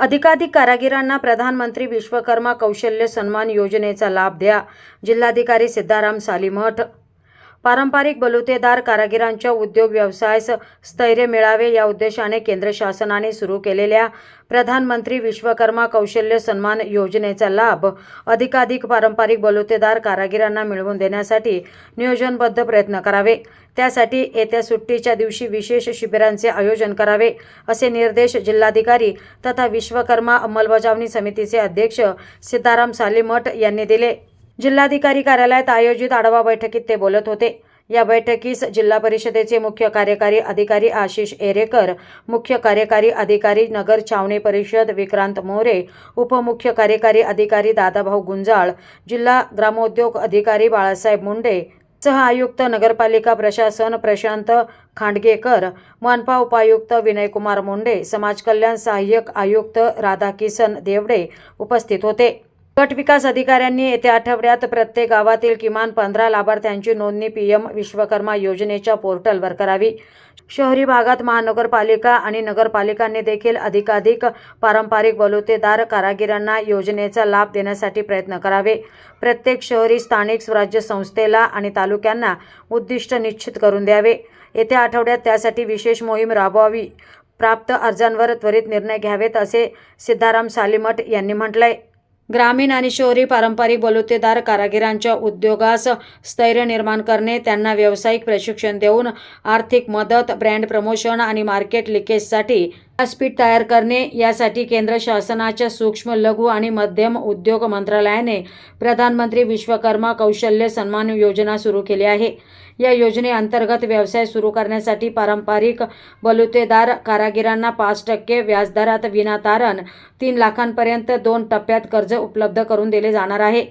अधिकाधिक कारागिरांना प्रधानमंत्री विश्वकर्मा कौशल्य सन्मान योजनेचा लाभ द्या. जिल्हाधिकारी सिद्धाराम सालीमठ पारंपरिक बलुतेदार कारागिरांच्या उद्योग व्यवसायास स्थैर्य मिळावे या उद्देशाने केंद्र शासनाने सुरू केलेल्या प्रधानमंत्री विश्वकर्मा कौशल्य सन्मान योजनेचा लाभ अधिकाधिक पारंपरिक बलुतेदार कारागिरांना मिळवून देण्यासाठी नियोजनबद्ध प्रयत्न करावे. त्यासाठी येत्या सुट्टीच्या दिवशी विशेष शिबिरांचे आयोजन करावे असे निर्देश जिल्हाधिकारी तथा विश्वकर्मा अंमलबजावणी समितीचे अध्यक्ष सीताराम सालीमठ यांनी दिले. जिल्हाधिकारी कार्यालयात आयोजित आढावा बैठकीत ते बोलत होते. या बैठकीस जिल्हा परिषदेचे मुख्य कार्यकारी अधिकारी आशिष एरेकर मुख्य कार्यकारी अधिकारी नगर छावणी परिषद विक्रांत मोरे उपमुख्य कार्यकारी अधिकारी दादाभाऊ गुंजाळ जिल्हा ग्रामोद्योग अधिकारी बाळासाहेब मुंडे सह आयुक्त नगरपालिका प्रशासन प्रशांत खांडगेकर मनपा उपायुक्त विनयकुमार मुंडे समाज कल्याण सहाय्यक आयुक्त राधाकिसन देवडे उपस्थित होते. गट विकास अधिकाऱ्यांनी येत्या आठवड्यात प्रत्येक गावातील किमान पंधरा लाभार्थ्यांची नोंदणी पी एम विश्वकर्मा योजनेच्या पोर्टलवर करावी. शहरी भागात महानगरपालिका आणि नगरपालिकांनी देखील अधिकाधिक पारंपरिक बलुतेदार कारागिरांना योजनेचा लाभ देण्यासाठी प्रयत्न करावे. प्रत्येक शहरी स्थानिक स्वराज्य संस्थेला आणि तालुक्यांना उद्दिष्ट निश्चित करून द्यावे. येत्या आठवड्यात त्यासाठी विशेष मोहीम राबवावी. प्राप्त अर्जांवर त्वरित निर्णय घ्यावेत असे सिद्धाराम सालीमठ यांनी म्हटलंय. ग्रामीण आणि शहरी पारंपरिक बलुतेदार कारागिरांच्या उद्योगास स्थैर्य निर्माण करणे त्यांना व्यावसायिक प्रशिक्षण देऊन आर्थिक मदत ब्रँड प्रमोशन आणि मार्केट लिकेजसाठी व्यासपीठ तयार करणे यासाठी केंद्र शासनाच्या सूक्ष्म लघु आणि मध्यम उद्योग मंत्रालयाने प्रधानमंत्री विश्वकर्मा कौशल्य सन्मान योजना सुरू केली आहे. या योजनेअंतर्गत व्यवसाय सुरू करण्यासाठी पारंपरिक बलुतेदार कारागिरांना पाच टक्के व्याजदरात विनातारण तीन लाखांपर्यंत दोन टप्प्यात कर्ज उपलब्ध करून दिले जाणार आहे.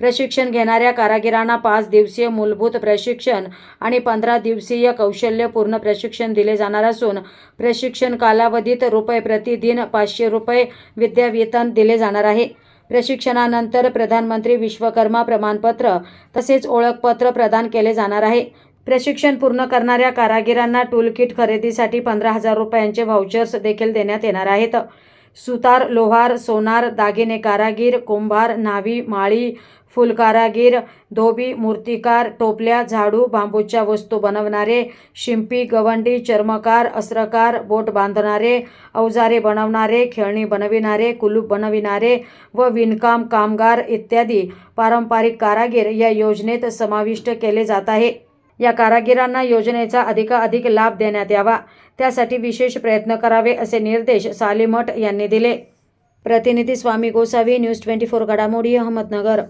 प्रशिक्षण घेणाऱ्या कारागिरांना पाच दिवसीय मूलभूत प्रशिक्षण आणि पंधरा दिवसीय कौशल्यपूर्ण प्रशिक्षण दिले जाणार असून प्रशिक्षण कालावधीत रुपये प्रतिदिन पाचशे रुपये विद्यावेतन दिले जाणार आहे. प्रशिक्षणानंतर प्रधानमंत्री विश्वकर्मा प्रमाणपत्र तसेच ओळखपत्र प्रदान केले जाणार आहे. प्रशिक्षण पूर्ण करणाऱ्या कारागिरांना टूलकिट खरेदीसाठी पंधरा हजार रुपयांचे व्हाउचर्स देखील देण्यात येणार आहेत. सुतार लोहार सोनार दागिने कारागीर कुंभार न्हावी माळी फुलकारागीर धोबी मूर्तिकार टोपल्या झाडू बांबूच्या वस्तू बनवणारे शिंपी गवंडी चर्मकार अस्त्रकार बोट बांधणारे अवजारे बनवणारे खेळणी बनविणारे कुलूप बनविणारे व विणकाम कामगार इत्यादी पारंपरिक कारागीर या योजनेत समाविष्ट केले जात आहे. या कारागिरांना योजनेचा अधिकाधिक लाभ देण्यात यावा. त्यासाठी विशेष प्रयत्न करावे असे निर्देश सालीमठ यांनी दिले. प्रतिनिधी Swami Gosavi news twenty four घडामोडी अहमदनगर.